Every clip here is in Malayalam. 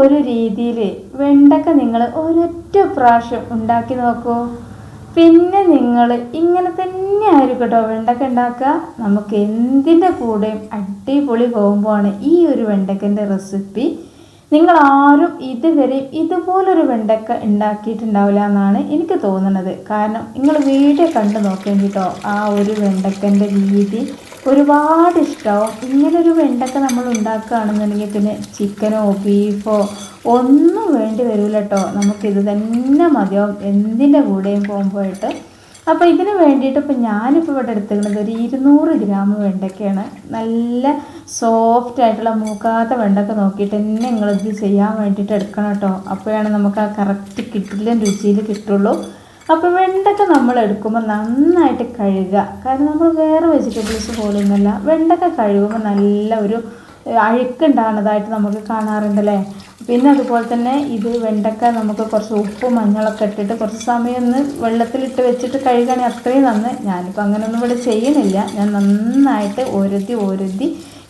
ഒരു രീതിയിൽ വെണ്ടക്ക നിങ്ങൾ ഒരൊറ്റ പ്രാവശ്യം ഉണ്ടാക്കി നോക്കൂ. പിന്നെ നിങ്ങൾ ഇങ്ങനെ തന്നെ ആയിരിക്കും കേട്ടോ വെണ്ടക്ക ഉണ്ടാക്കുക. നമുക്ക് എന്തിന്റെ കൂടെയും അടിപൊളി പോകുമ്പോഴാണ് ഈ ഒരു വെണ്ടക്കന്റെ റെസിപ്പി. നിങ്ങൾ ആരും ഇതുവരെ ഇതുപോലൊരു വെണ്ടക്ക ഉണ്ടാക്കിയിട്ടുണ്ടാവില്ല എന്നാണ് എനിക്ക് തോന്നുന്നത്. കാരണം നിങ്ങൾ വീഡിയോ കണ്ടു നോക്കേണ്ടിട്ടോ ആ ഒരു വെണ്ടക്കന്റെ രീതി. ഒരുപാട് ഇഷ്ടമാവും ഇങ്ങനൊരു വെണ്ടക്ക നമ്മൾ ഉണ്ടാക്കുകയാണെന്നുണ്ടെങ്കിൽ പിന്നെ ചിക്കനോ ബീഫോ ഒന്നും വേണ്ടി വരില്ല കേട്ടോ നമുക്കിത് തന്നെ മതിയാവും. എന്തിന്റെ കൂടെയും പോകുമ്പോഴായിട്ട്. അപ്പോൾ ഇതിന് വേണ്ടിയിട്ട് ഇപ്പോൾ ഞാനിപ്പോൾ ഇവിടെ എടുത്തിരിക്കുന്നത് ഒരു ഇരുന്നൂറ് ഗ്രാം വെണ്ടക്കയാണ്. നല്ല സോഫ്റ്റ് ആയിട്ടുള്ള മൂക്കാത്ത വെണ്ടക്ക നോക്കിയിട്ട് തന്നെ നിങ്ങളിത് ചെയ്യാൻ വേണ്ടിയിട്ട് എടുക്കണം കേട്ടോ അപ്പോഴാണ് നമുക്ക് ആ കറക്റ്റ് കിട്ടില്ല രുചിയിൽ കിട്ടുള്ളൂ. അപ്പോൾ വെണ്ടയ്ക്ക നമ്മൾ എടുക്കുമ്പോൾ നന്നായിട്ട് കഴുകുക കാരണം നമ്മൾ വേറെ വെജിറ്റബിൾസ് പോലൊന്നുമല്ല വെണ്ടയ്ക്ക കഴുകുമ്പോൾ നല്ല ഒരു അഴുക്കുണ്ടാകുന്നതായിട്ട് നമുക്ക് കാണാറുണ്ടല്ലേ? പിന്നെ അതുപോലെ തന്നെ ഇത് വെണ്ടക്ക നമുക്ക് കുറച്ച് ഉപ്പും മഞ്ഞളൊക്കെ ഇട്ടിട്ട് കുറച്ച് സമയം ഒന്ന് വെള്ളത്തിലിട്ട് വെച്ചിട്ട് കഴുകുകയാണെങ്കിൽ അത്രയും നന്ന്. ഞാനിപ്പോൾ അങ്ങനെയൊന്നും ഇവിടെ ചെയ്യുന്നില്ല. ഞാൻ നന്നായിട്ട് ഒരുതി ഒരുതി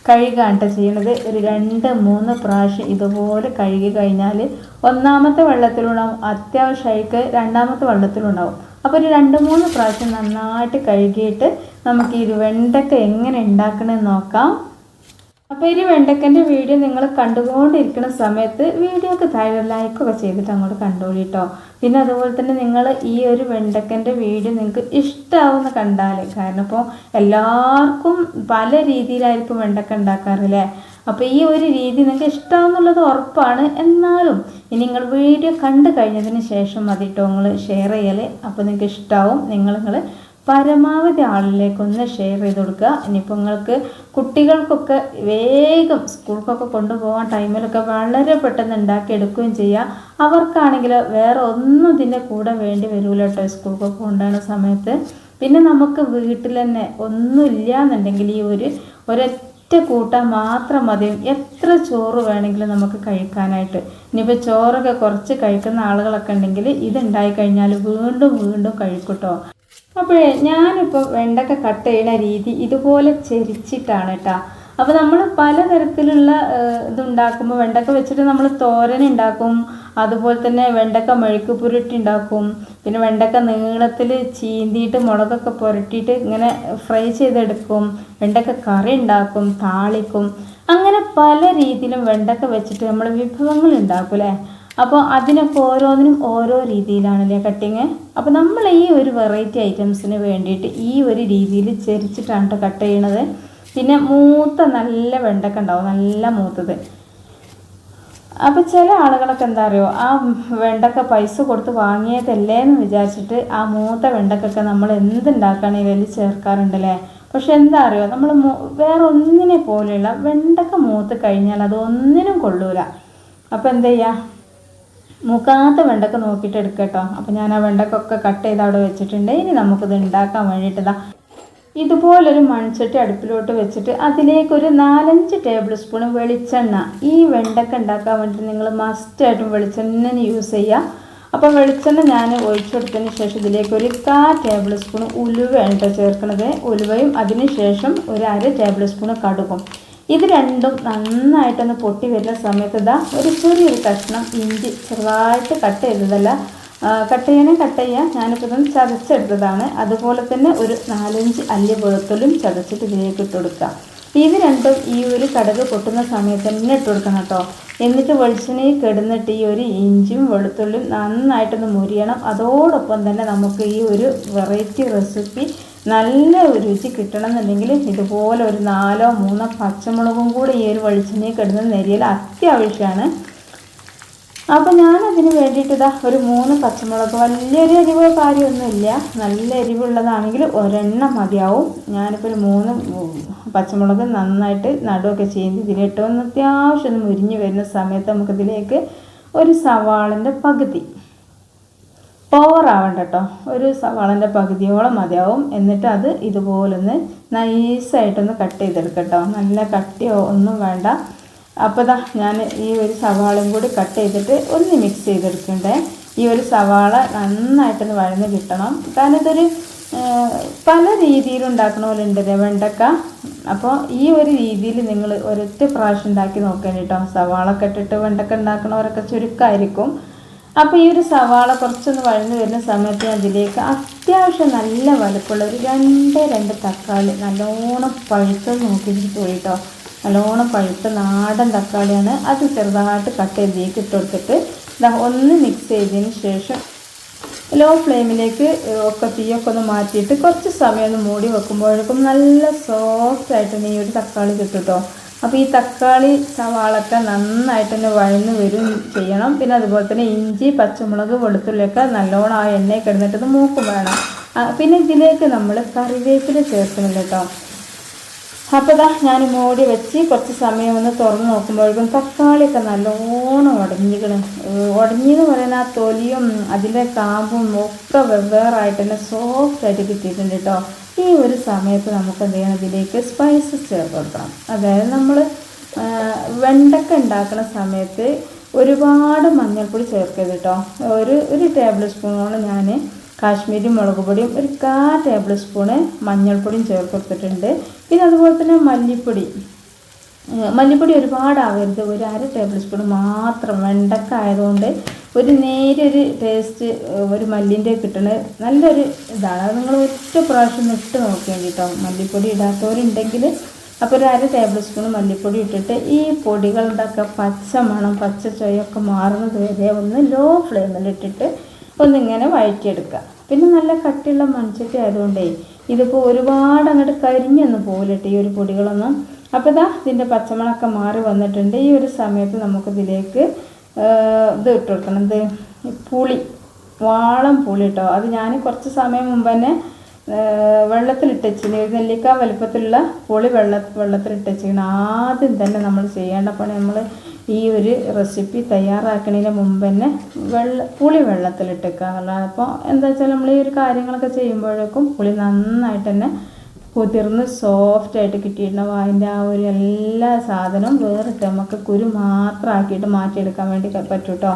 കഴുകാണ്ട് ചെയ്യണത് ഒരു രണ്ട് മൂന്ന് പ്രാവശ്യം ഇതുപോലെ കഴുകി കഴിഞ്ഞാൽ ഒന്നാമത്തെ വെള്ളത്തിലുണ്ടാവും. അത്യാവശ്യമായിക്ക് രണ്ടാമത്തെ വെള്ളത്തിലുണ്ടാവും. അപ്പോൾ ഒരു രണ്ട് മൂന്ന് പ്രാവശ്യം നന്നായിട്ട് കഴുകിയിട്ട് നമുക്ക് ഈ വെണ്ടക്ക എങ്ങനെ ഉണ്ടാക്കണമെന്ന് നോക്കാം. അപ്പോൾ ഈ വെണ്ടക്കന്റെ വീഡിയോ നിങ്ങൾ കണ്ടുകൊണ്ടിരിക്കുന്ന സമയത്ത് വീഡിയോക്ക് താഴെ ലൈക്കൊക്കെ ചെയ്തിട്ട് അങ്ങോട്ട് കണ്ടോളി കേട്ടോ പിന്നെ അതുപോലെ തന്നെ നിങ്ങൾ ഈ ഒരു വെണ്ടക്കന്റെ വീഡിയോ നിങ്ങൾക്ക് ഇഷ്ടമാവുന്ന കണ്ടാൽ കാരണം ഇപ്പോൾ എല്ലാവർക്കും പല രീതിയിലായിരിക്കും വെണ്ടക്ക ഉണ്ടാക്കാറില്ലേ? അപ്പോൾ ഈ ഒരു രീതി നിങ്ങൾക്ക് ഇഷ്ടമാവുന്നുള്ളത് ഉറപ്പാണ്. എന്നാലും ഇനി നിങ്ങൾ വീഡിയോ കണ്ടു കഴിഞ്ഞതിന് ശേഷം മതി നിങ്ങൾ ഷെയർ ചെയ്യൽ അപ്പോൾ നിങ്ങൾക്ക് ഇഷ്ടമാവും നിങ്ങൾ നിങ്ങൾ പരമാവധി ആളിലേക്കൊന്ന് ഷെയർ ചെയ്ത് കൊടുക്കുക. ഇനിയിപ്പോൾ നിങ്ങൾക്ക് കുട്ടികൾക്കൊക്കെ വേഗം സ്കൂൾക്കൊക്കെ കൊണ്ടുപോകാൻ ടൈമിലൊക്കെ വളരെ പെട്ടെന്ന് ഉണ്ടാക്കിയെടുക്കുകയും ചെയ്യുക അവർക്കാണെങ്കിൽ വേറെ ഒന്നും ഇതിന്റെ കൂടെ വേണ്ടി വരില്ല കേട്ടോ സ്കൂൾക്കൊക്കെ കൊണ്ടുപോകുന്ന സമയത്ത്. പിന്നെ നമുക്ക് വീട്ടിൽ തന്നെ ഒന്നുമില്ല എന്നുണ്ടെങ്കിൽ ഈ ഒരു ഒരൊറ്റ കൂട്ടാൻ മാത്രം മതി. എത്ര ചോറ് വേണമെങ്കിലും നമുക്ക് കഴിക്കാനായിട്ട്. ഇനിയിപ്പോൾ ചോറൊക്കെ കുറച്ച് കഴിക്കുന്ന ആളുകളൊക്കെ ഉണ്ടെങ്കിൽ ഇതുണ്ടായി കഴിഞ്ഞാൽ വീണ്ടും വീണ്ടും കഴിക്കും കേട്ടോ. അപ്പോഴേ ഞാനിപ്പോൾ വെണ്ടക്ക കട്ട് ചെയ്യുന്ന രീതി ഇതുപോലെ ചെരിച്ചിട്ടാണ് കേട്ടോ അപ്പോൾ നമ്മൾ പലതരത്തിലുള്ള ഇതുണ്ടാക്കുമ്പോൾ വെണ്ടക്ക വെച്ചിട്ട് നമ്മൾ തോരൻ ഉണ്ടാക്കും അതുപോലെ തന്നെ വെണ്ടക്ക മെഴുക്ക് പുരട്ടി ഉണ്ടാക്കും പിന്നെ വെണ്ടക്ക നീളത്തിൽ ചീന്തിയിട്ട് മുളകൊക്കെ പുരട്ടിയിട്ട് ഇങ്ങനെ ഫ്രൈ ചെയ്തെടുക്കും വെണ്ടക്ക കറി ഉണ്ടാക്കും താളിക്കും അങ്ങനെ പല രീതിയിലും വെണ്ടക്ക വെച്ചിട്ട് നമ്മൾ വിഭവങ്ങൾ ഉണ്ടാക്കും അല്ലേ അപ്പോൾ അതിനൊക്കെ ഓരോന്നിനും ഓരോ രീതിയിലാണല്ലേ കട്ടിങ് അപ്പോൾ നമ്മൾ ഈ ഒരു വെറൈറ്റി ഐറ്റംസിന് വേണ്ടിയിട്ട് ഈ ഒരു രീതിയിൽ ചെരിച്ചിട്ടാണ് കേട്ടോ കട്ട് ചെയ്യണത്. പിന്നെ മൂത്ത നല്ല വെണ്ടക്ക ഉണ്ടാവും നല്ല മൂത്തത്. അപ്പോൾ ചില ആളുകളൊക്കെ എന്താ അറിയോ ആ വെണ്ടക്ക പൈസ കൊടുത്ത് വാങ്ങിയതല്ലേ എന്ന് വിചാരിച്ചിട്ട് ആ മൂത്ത വെണ്ടക്കൊക്കെ നമ്മൾ എന്തുണ്ടാക്കുകയാണെങ്കിൽ അതിൽ ചേർക്കാറുണ്ടല്ലേ? പക്ഷെ എന്താ അറിയോ നമ്മൾ വേറെ ഒന്നിനെ പോലെയുള്ള വെണ്ടക്ക മൂത്ത് കഴിഞ്ഞാൽ അത് ഒന്നിനും കൊള്ളൂല. അപ്പോൾ എന്താ ചെയ്യുക മൂക്കാത്ത വെണ്ടക്ക നോക്കിയിട്ട് എടുക്കുക കേട്ടോ അപ്പോൾ ഞാൻ ആ വെണ്ടക്കൊക്കെ കട്ട് ചെയ്ത് അവിടെ വെച്ചിട്ടുണ്ട്. ഇനി നമുക്കിത് ഉണ്ടാക്കാൻ വേണ്ടിയിട്ടതാ ഇതുപോലൊരു മൺചട്ടി അടുപ്പിലോട്ട് വെച്ചിട്ട് അതിലേക്ക് ഒരു നാലഞ്ച് ടേബിൾ സ്പൂൺ വെളിച്ചെണ്ണ. ഈ വെണ്ടക്ക ഉണ്ടാക്കാൻ വേണ്ടിയിട്ട് നിങ്ങൾ മസ്റ്റായിട്ടും വെളിച്ചെണ്ണ യൂസ് ചെയ്യുക അപ്പോൾ വെളിച്ചെണ്ണ ഞാൻ ഒഴിച്ചു കൊടുത്തതിന് ശേഷം ഇതിലേക്ക് ഒരു കാ ടേബിൾ സ്പൂൺ ഉലുവയാണ് കേട്ടോ ചേർക്കുന്നത് ഉലുവയും അതിന് ശേഷം ഒരു അര ടേബിൾ സ്പൂൺ കടുകും. ഇത് രണ്ടും നന്നായിട്ടൊന്ന് പൊട്ടി വരുന്ന സമയത്ത് ഇതാ ഒരു ചെറിയൊരു കഷ്ണം ഇഞ്ചി ചെറുതായിട്ട് കട്ട് ചെയ്തതല്ല. കട്ട് ചെയ്യാനും കട്ട് ചെയ്യാം. ഞാനിപ്പോൾ ഇതൊന്ന് ചതച്ചെടുത്തതാണ്. അതുപോലെ തന്നെ ഒരു നാലഞ്ച് അല്ലി വെളുത്തുള്ളും ചതച്ചിട്ട് ഇതിലേക്ക് ഇട്ട് കൊടുക്കുക ഇത് രണ്ടും ഈ ഒരു കടുക് പൊട്ടുന്ന സമയത്ത് തന്നെ ഇട്ട് കൊടുക്കണം കേട്ടോ. എന്നിട്ട് വെളിച്ചെണ്ണയിൽ കിടന്നിട്ട് ഈ ഒരു ഇഞ്ചിയും വെളുത്തുള്ളിയും നന്നായിട്ടൊന്ന് മുരിയണം. അതോടൊപ്പം തന്നെ നമുക്ക് ഈ ഒരു വെറൈറ്റി റെസിപ്പി നല്ല രുചി കിട്ടണം എന്നുണ്ടെങ്കിൽ ഇതുപോലെ ഒരു നാലോ മൂന്നോ പച്ചമുളകും കൂടി ഈ ഒരു വെളിച്ചെണ്ണയിൽ കിടന്ന് നെരിയൽ അത്യാവശ്യമാണ്. അപ്പോൾ ഞാനതിന് വേണ്ടിയിട്ട് ഇതാ ഒരു മൂന്ന് പച്ചമുളക് വലിയൊരു എരിവ് കാര്യമൊന്നുമില്ല. നല്ല എരിവുള്ളതാണെങ്കിൽ ഒരെണ്ണം മതിയാവും. ഞാനിപ്പോൾ ഒരു മൂന്ന് പച്ചമുളക് നന്നായിട്ട് നടുവൊക്കെ ചെയ്യുന്നത് ഇതിലിട്ട് ഒന്ന് അത്യാവശ്യം ഒന്ന് മുരിഞ്ഞ് വരുന്ന സമയത്ത് നമുക്കിതിലേക്ക് ഒരു സവാളിന്റെ പകുതി ഓവറാവണ്ട കേട്ടോ ഒരു സവാളന്റെ പകുതിയോളം മതിയാവും. എന്നിട്ട് അത് ഇതുപോലൊന്ന് നൈസായിട്ടൊന്ന് കട്ട് ചെയ്തെടുക്കട്ടോ നല്ല കട്ടിയോ ഒന്നും വേണ്ട. അപ്പോൾ ഇതാ ഞാൻ ഈ ഒരു സവാളയും കൂടി കട്ട് ചെയ്തിട്ട് ഒന്ന് മിക്സ് ചെയ്തെടുക്കണ്ടേ. ഈ ഒരു സവാള നന്നായിട്ടൊന്ന് വഴന്ന് കിട്ടണം. കാരണം ഇതൊരു പല രീതിയിൽ ഉണ്ടാക്കണ പോലെ ഉണ്ട് വെണ്ടക്ക. അപ്പോൾ ഈ ഒരു രീതിയിൽ നിങ്ങൾ ഒരൊറ്റ പ്രാവശ്യം ഉണ്ടാക്കി നോക്കേണ്ടി കേട്ടോ സവാള ഒക്കെ ഇട്ടിട്ട് വെണ്ടക്ക ഉണ്ടാക്കണവരൊക്കെ ചുരുക്കമായിരിക്കും അപ്പോൾ ഈ ഒരു സവാള കുറച്ചൊന്ന് വഴന്ന് വരുന്ന സമയത്ത് അതിലേക്ക് അത്യാവശ്യം നല്ല വലുപ്പമുള്ള ഒരു രണ്ട് രണ്ട് തക്കാളി നല്ലോണം പഴുത്തത് നോക്കിയിട്ട് പോയി കേട്ടോ നല്ലോണം പഴുത്ത നാടൻ തക്കാളിയാണ്. അത് ചെറുതായിട്ട് കട്ട് ചെയ്തേക്ക് ഇട്ട് കൊടുത്തിട്ട് ദാ ഒന്ന് മിക്സ് ചെയ്തതിന് ശേഷം ലോ ഫ്ലെയിമിലേക്ക് ഒക്കെ തീയൊക്കെ ഒന്ന് മാറ്റിയിട്ട് കുറച്ച് സമയം ഒന്ന് മൂടി വെക്കുമ്പോഴേക്കും നല്ല സോഫ്റ്റ് ആയിട്ട് ഈ ഒരു തക്കാളി കിട്ടും കേട്ടോ അപ്പോൾ ഈ തക്കാളി സവാളൊക്കെ നന്നായിട്ട് തന്നെ വഴന്ന് വരും ചെയ്യണം. പിന്നെ അതുപോലെ തന്നെ ഇഞ്ചി പച്ചമുളക് വെളുത്തുള്ളിയൊക്കെ നല്ലോണം ആ എണ്ണയിൽ കിടന്നിട്ട് ഇത് മൂക്കും വേണം. പിന്നെ ഇതിലേക്ക് നമ്മൾ കറിവേപ്പില ചേർക്കുന്നില്ല കേട്ടോ. അപ്പോൾ ഇതാ ഞാൻ മൂടി വെച്ച് കുറച്ച് സമയം ഒന്ന് തുറന്ന് നോക്കുമ്പോഴേക്കും തക്കാളിയൊക്കെ നല്ലോണം ഉടഞ്ഞിക്കണം ഉടഞ്ഞെന്ന് പറയുന്ന ആ തൊലിയും അതിന്റെ കാമ്പും ഒക്കെ വെവ്വേറായിട്ട് തന്നെ സോഫ്റ്റായിട്ട് കിട്ടിയിട്ടുണ്ട് കേട്ടോ. ഈ ഒരു സമയത്ത് നമുക്ക് എന്ത് ചെയ്യണം ഇതിലേക്ക് സ്പൈസസ് ചേർത്ത് കൊടുക്കണം. അതായത് നമ്മൾ വെണ്ടക്ക ഉണ്ടാക്കുന്ന സമയത്ത് ഒരുപാട് മഞ്ഞൾപ്പൊടി ചേർക്കരുത് കേട്ടോ ഒരു ഒരു ടേബിൾ സ്പൂണോളം ഞാൻ കാശ്മീരി മുളക് പൊടിയും ഒരു കാ ടേബിൾ സ്പൂണ് മഞ്ഞൾപ്പൊടിയും ചേർത്ത് കൊടുത്തിട്ടുണ്ട്. പിന്നെ അതുപോലെ തന്നെ മല്ലിപ്പൊടി. മല്ലിപ്പൊടി ഒരുപാട് ആവരുത്. ഒരു അര ടേബിൾ സ്പൂൺ മാത്രം. വെണ്ടക്ക ആയതുകൊണ്ട് ഒരു നേരൊരു ടേസ്റ്റ് ഒരു മല്ലിന്റെ കിട്ടണ നല്ലൊരു ഇതാണ്. അത് നിങ്ങൾ ഒറ്റ പ്രാവശ്യം ഇട്ട് നോക്കിയാൽ കേട്ടോ മല്ലിപ്പൊടി ഇടാത്തവരുണ്ടെങ്കിൽ അപ്പോൾ ഒരു അര ടേബിൾ സ്പൂൺ മല്ലിപ്പൊടി ഇട്ടിട്ട് ഈ പൊടികളുടെ ഒക്കെ പച്ച മണം പച്ച ചൊയൊക്കെ മാറുന്നത് വരെ ഒന്ന് ലോ ഫ്ലെയിമിൽ ഇട്ടിട്ട് ഒന്നിങ്ങനെ വഴറ്റിയെടുക്കുക. പിന്നെ നല്ല കട്ടിയുള്ള മൺചട്ടി ആയതുകൊണ്ടേ ഇതിപ്പോൾ ഒരുപാട് അങ്ങോട്ട് കരിഞ്ഞൊന്നും പോകില്ലട്ടോ ഈ ഒരു പൊടികളൊന്നും. അപ്പോൾ ഇതാ ഇതിന്റെ പച്ചമണമൊക്കെ മാറി വന്നിട്ടുണ്ട്. ഈ ഒരു സമയത്ത് നമുക്കിതിലേക്ക് ഇത് ഇട്ട് കൊടുക്കണം. എന്ത്? പുളി. വാളം പുളി കേട്ടോ അത് ഞാൻ കുറച്ച് സമയം മുമ്പ് തന്നെ വെള്ളത്തിലിട്ട് ഒരു നെല്ലിക്ക വലുപ്പത്തിലുള്ള പുളി വെള്ള വെള്ളത്തിലിട്ടച്ചിന്. ആദ്യം തന്നെ നമ്മൾ ചെയ്യേണ്ട പണി നമ്മൾ ഈ ഒരു റെസിപ്പി തയ്യാറാക്കുന്നതിന് മുമ്പ് തന്നെ വെള്ള പുളി വെള്ളത്തിലിട്ടേക്കുക അപ്പോൾ എന്താ വെച്ചാൽ നമ്മൾ ഈ ഒരു കാര്യങ്ങളൊക്കെ ചെയ്യുമ്പോഴേക്കും പുളി നന്നായിട്ട് തന്നെ കുതിർന്ന് സോഫ്റ്റ് ആയിട്ട് കിട്ടിയിട്ടുണ്ടാവും അതിന്റെ ആ ഒരു എല്ലാ സാധനവും വേറിട്ട് നമുക്ക് കുരു മാത്രം ആക്കിയിട്ട് മാറ്റിയെടുക്കാൻ വേണ്ടി പറ്റും കേട്ടോ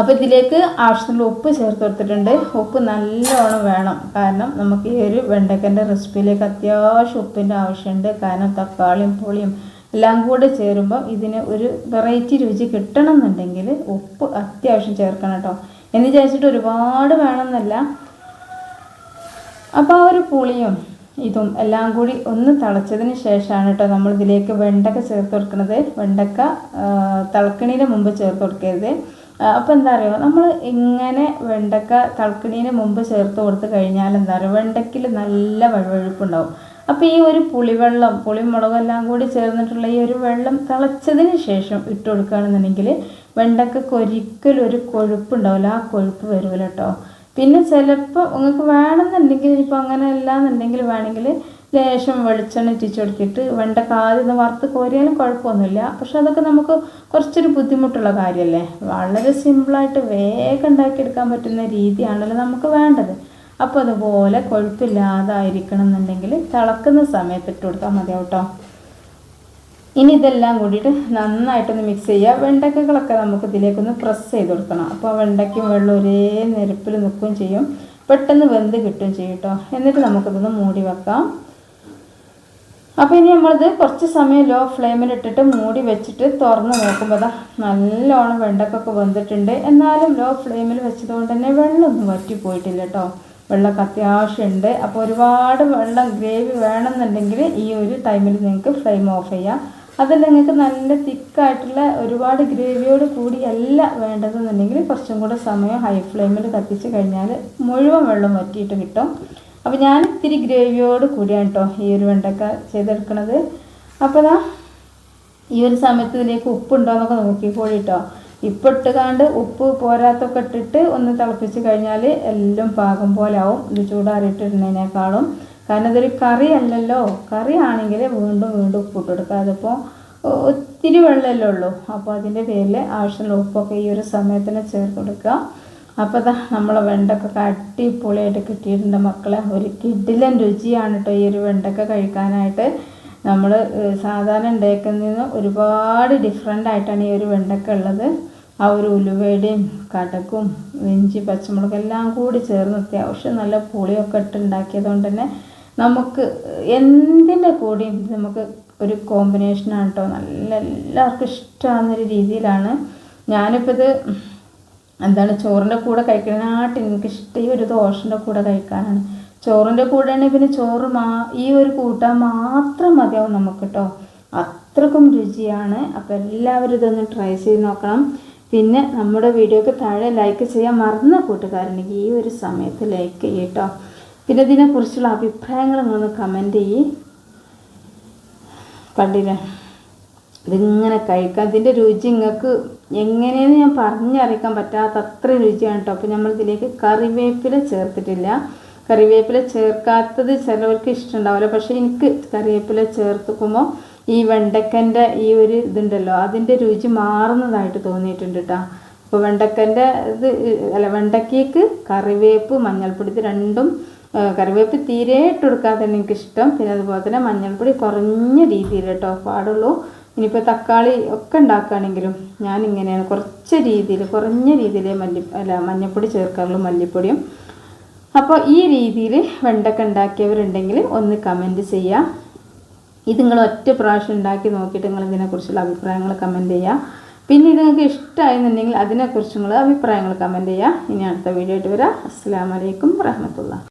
അപ്പോൾ ഇതിലേക്ക് ആവശ്യത്തിനുള്ള ഉപ്പ് ചേർത്ത് കൊടുത്തിട്ടുണ്ട്. ഉപ്പ് നല്ലോണം വേണം. കാരണം നമുക്ക് ഈ ഒരു വെണ്ടക്കന്റെ റെസിപ്പിയിലേക്ക് അത്യാവശ്യം ഉപ്പിന്റെ ആവശ്യമുണ്ട്. കാരണം തക്കാളിയും പുളിയും എല്ലാം കൂടെ ചേരുമ്പോൾ ഇതിന് ഒരു വെറൈറ്റി രുചി കിട്ടണം എന്നുണ്ടെങ്കിൽ ഉപ്പ് അത്യാവശ്യം ചേർക്കണം കേട്ടോ. എന്ന് വിചാരിച്ചിട്ട് ഒരുപാട് വേണമെന്നല്ല. അപ്പോൾ ആ ഒരു പുളിയും ഇതും എല്ലാം കൂടി ഒന്ന് തിളച്ചതിന് ശേഷമാണ് കേട്ടോ നമ്മൾ ഇതിലേക്ക് വെണ്ടക്ക ചേർത്ത് കൊടുക്കുന്നത്. വെണ്ടക്ക തിളക്കണീന് മുമ്പ് ചേർത്ത് കൊടുക്കരുത്. അപ്പോൾ എന്താ പറയുക നമ്മൾ ഇങ്ങനെ വെണ്ടക്ക തിളക്കണീന് മുമ്പ് ചേർത്ത് കൊടുത്ത് കഴിഞ്ഞാൽ എന്താ പറയുക വെണ്ടയ്ക്കിൽ നല്ല വഴുവഴുപ്പുണ്ടാവും. അപ്പോൾ ഈ ഒരു പുളിവെള്ളം പുളിമുളകും മുളകും എല്ലാം കൂടി ചേർന്നിട്ടുള്ള ഈ ഒരു വെള്ളം തിളച്ചതിന് ശേഷം ഇട്ട് കൊടുക്കുകയാണെന്നുണ്ടെങ്കിൽ വെണ്ടക്കൊരിക്കലും ഒരു ഒരു കൊഴുപ്പുണ്ടാവില്ല. ആ കൊഴുപ്പ് വരില്ല കേട്ടോ പിന്നെ ചിലപ്പോൾ നിങ്ങൾക്ക് വേണമെന്നുണ്ടെങ്കിൽ ഇപ്പോൾ അങ്ങനെ അല്ലാന്നുണ്ടെങ്കിൽ വേണമെങ്കിൽ ലേശം വെളിച്ചെണ്ണ ഇറ്റിച്ച് കൊടുത്തിട്ട് വെണ്ടക്ക ആദ്യം വറുത്ത് കോരിയാലും കുഴപ്പമൊന്നുമില്ല. പക്ഷെ അതൊക്കെ നമുക്ക് കുറച്ചൊരു ബുദ്ധിമുട്ടുള്ള കാര്യമല്ലേ? വളരെ സിമ്പിളായിട്ട് വേഗം ഉണ്ടാക്കിയെടുക്കാൻ പറ്റുന്ന രീതിയാണല്ലോ നമുക്ക് വേണ്ടത്. അപ്പോൾ അതുപോലെ കൊഴുപ്പില്ലാതായിരിക്കണം എന്നുണ്ടെങ്കിൽ തിളക്കുന്ന സമയത്ത് ഇട്ട് കൊടുത്താൽ മതിയാവും കേട്ടോ ഇനി ഇതെല്ലാം കൂടിയിട്ട് നന്നായിട്ടൊന്ന് മിക്സ് ചെയ്യുക. വെണ്ടക്കകളൊക്കെ നമുക്ക് ഇതിലേക്കൊന്ന് പ്രസ് ചെയ്ത് കൊടുക്കണം. അപ്പോൾ വെണ്ടയ്ക്കും വെള്ളം ഒരേ നിരപ്പിൽ നിൽക്കുകയും ചെയ്യും. പെട്ടെന്ന് വെന്ത് കിട്ടുകയും ചെയ്യും കേട്ടോ. എന്നിട്ട് നമുക്കിതൊന്ന് മൂടി വെക്കാം. അപ്പോൾ ഇനി നമ്മളിത് കുറച്ച് സമയം ലോ ഫ്ലെയിമിൽ ഇട്ടിട്ട് മൂടി വെച്ചിട്ട് തുറന്ന് നോക്കുമ്പോൾ അതാ നല്ലോണം വെണ്ടക്കൊക്കെ വെന്തിട്ടുണ്ട്. എന്നാലും ലോ ഫ്ലെയിമിൽ വെച്ചതുകൊണ്ട് തന്നെ വെള്ളമൊന്നും വറ്റി പോയിട്ടില്ല കേട്ടോ. വെള്ളമൊക്കെ അത്യാവശ്യമുണ്ട്. അപ്പോൾ ഒരുപാട് വെള്ളം ഗ്രേവി വേണമെന്നുണ്ടെങ്കിൽ ഈ ഒരു ടൈമിൽ നിങ്ങൾക്ക് ഫ്ലെയിം ഓഫ് ചെയ്യാം. അതല്ല നിങ്ങൾക്ക് നല്ല തിക്കായിട്ടുള്ള ഒരുപാട് ഗ്രേവിയോട് കൂടിയല്ല വേണ്ടതെന്നുണ്ടെങ്കിൽ കുറച്ചും കൂടെ സമയം ഹൈ ഫ്ലെയിമിൽ കത്തിച്ച് കഴിഞ്ഞാൽ മുഴുവൻ വെള്ളം വറ്റിയിട്ട് കിട്ടും. അപ്പോൾ ഞാൻ ഇത്തിരി ഗ്രേവിയോട് കൂടിയാണ് കേട്ടോ ഈ ഒരു വെണ്ടക്ക ചെയ്തെടുക്കണത്. അപ്പോൾ ദാ ഈ ഒരു സമയത്ത് ഇതിലേക്ക് ഉപ്പുണ്ടോ എന്നൊക്കെ നോക്കിക്കോളി കേട്ടോ ഇപ്പം ഇട്ടുകാണ്ട് ഉപ്പ് പോരാത്തൊക്കെ ഇട്ടിട്ട് ഒന്ന് തിളപ്പിച്ച് കഴിഞ്ഞാൽ എല്ലാം പാകം പോലെ ആവും. ഇത് ചൂടാറിയിട്ടിടുന്നതിനേക്കാളും കാരണം ഇതൊരു കറി അല്ലല്ലോ കറി ആണെങ്കിൽ വീണ്ടും വീണ്ടും ഉപ്പിട്ട് കൊടുക്കുക അതിപ്പോൾ ഒത്തിരി വെള്ളമല്ലേ ഉള്ളൂ. അപ്പോൾ അതിന്റെ പേരിൽ ആവശ്യമുള്ള ഉപ്പൊക്കെ ഈ ഒരു സമയത്തിന് ചേർത്ത് കൊടുക്കുക. അപ്പോൾ ദാ നമ്മളെ വെണ്ടക്കൊക്കെ അടിപൊളിയായിട്ട് കിട്ടിയിട്ടുണ്ട് മക്കളെ. ഒരു കിഡിലൻ രുചിയാണ് കേട്ടോ ഈ ഒരു വെണ്ടക്ക കഴിക്കാനായിട്ട്. നമ്മൾ സാധാരണ ഉണ്ടാക്കുന്നതിൽ നിന്ന് ഒരുപാട് ഡിഫറെന്റ് ആയിട്ടാണ് ഈ ഒരു വെണ്ടക്ക ഉള്ളത്. ആ ഒരു ഉലുവയുടെയും കടക്കും ഇഞ്ചി പച്ചമുളക് എല്ലാം കൂടി ചേർന്ന് അത്യാവശ്യം നല്ല പുളിയൊക്കെ ഇട്ട് ഉണ്ടാക്കിയത് കൊണ്ട് തന്നെ നമുക്ക് എന്തിന്റെ ഇത് നമുക്ക് ഒരു കോമ്പിനേഷനാണ് കേട്ടോ നല്ല എല്ലാവർക്കും ഇഷ്ടമാകുന്നൊരു രീതിയിലാണ്. ഞാനിപ്പോൾ ഇത് എന്താണ് ചോറിന്റെ കൂടെ കഴിക്കണതിനായിട്ട് എനിക്കിഷ്ടം ഈ ഒരു ദോശന്റെ കൂടെ കഴിക്കാനാണ്. ചോറിന്റെ കൂടെ ആണെങ്കിൽ പിന്നെ ചോറ് മാ ഈ ഒരു കൂട്ടാൻ മാത്രം മതിയാവും നമുക്ക് കേട്ടോ അത്രക്കും രുചിയാണ്. അപ്പോൾ എല്ലാവരും ഇതൊന്ന് ട്രൈ ചെയ്ത് നോക്കണം. പിന്നെ നമ്മുടെ വീഡിയോക്ക് താഴെ ലൈക്ക് ചെയ്യാൻ മറന്ന കൂട്ടുകാരുണ്ടെങ്കിൽ ഈ ഒരു സമയത്ത് ലൈക്ക് ചെയ്യട്ടോ പിന്നെ ഇതിനെക്കുറിച്ചുള്ള അഭിപ്രായങ്ങൾ നിങ്ങളൊന്ന് കമന്റ് ചെയ്യും. കണ്ടില്ലേ ഇതിങ്ങനെ കഴിക്കാം ഇതിന്റെ രുചി നിങ്ങൾക്ക് എങ്ങനെയെന്ന് ഞാൻ പറഞ്ഞറിയിക്കാൻ പറ്റാത്ത അത്രയും രുചിയാണ് കേട്ടോ അപ്പോൾ നമ്മൾ ഇതിലേക്ക് കറിവേപ്പില ചേർത്തിട്ടില്ല. കറിവേപ്പില ചേർക്കാത്തത് ചിലവർക്ക് ഇഷ്ടമുണ്ടാവില്ല. പക്ഷേ എനിക്ക് കറിവേപ്പില ചേർത്തുക്കുമ്പോൾ ഈ വെണ്ടക്കന്റെ ഈ ഒരു ഇതുണ്ടല്ലോ അതിന്റെ രുചി മാറുന്നതായിട്ട് തോന്നിയിട്ടുണ്ട് കേട്ടോ അപ്പോൾ വെണ്ടക്കന്റെ ഇത് അല്ല വെണ്ടക്കയ്ക്ക് കറിവേപ്പ് മഞ്ഞൾപ്പൊടി രണ്ടും കറിവേപ്പ് തീരെ ഇട്ട് തന്നെ എനിക്കിഷ്ടം. പിന്നെ അതുപോലെ തന്നെ മഞ്ഞൾപ്പൊടി കുറഞ്ഞ രീതിയിൽ കേട്ടോ പാടുള്ളൂ. ഇനിയിപ്പോൾ തക്കാളി ഒക്കെ ഉണ്ടാക്കുകയാണെങ്കിലും ഞാൻ ഇങ്ങനെയാണ് കുറച്ച് രീതിയിൽ കുറഞ്ഞ രീതിയിൽ മല്ലി അല്ല മഞ്ഞൾപ്പൊടി ചേർക്കാറുള്ളൂ മല്ലിപ്പൊടിയും. അപ്പോൾ ഈ രീതിയിൽ വെണ്ടക്ക ഉണ്ടാക്കിയവരുണ്ടെങ്കിൽ ഒന്ന് കമന്റ് ചെയ്യുക ഇത് നിങ്ങൾ ഒറ്റ പ്രാവശ്യം ഉണ്ടാക്കി നോക്കിയിട്ട് നിങ്ങൾ ഇതിനെക്കുറിച്ചുള്ള അഭിപ്രായങ്ങൾ കമന്റ് ചെയ്യുക പിന്നെ ഇത് നിങ്ങൾക്ക് ഇഷ്ടമായിരുന്നുണ്ടെങ്കിൽ അതിനെക്കുറിച്ച് നിങ്ങൾ അഭിപ്രായങ്ങൾ കമന്റ് ചെയ്യുക ഇനി അടുത്ത വീഡിയോ ആയിട്ട് വരാം. അസ്സാം വലൈക്കും വരഹമത്തുള്ള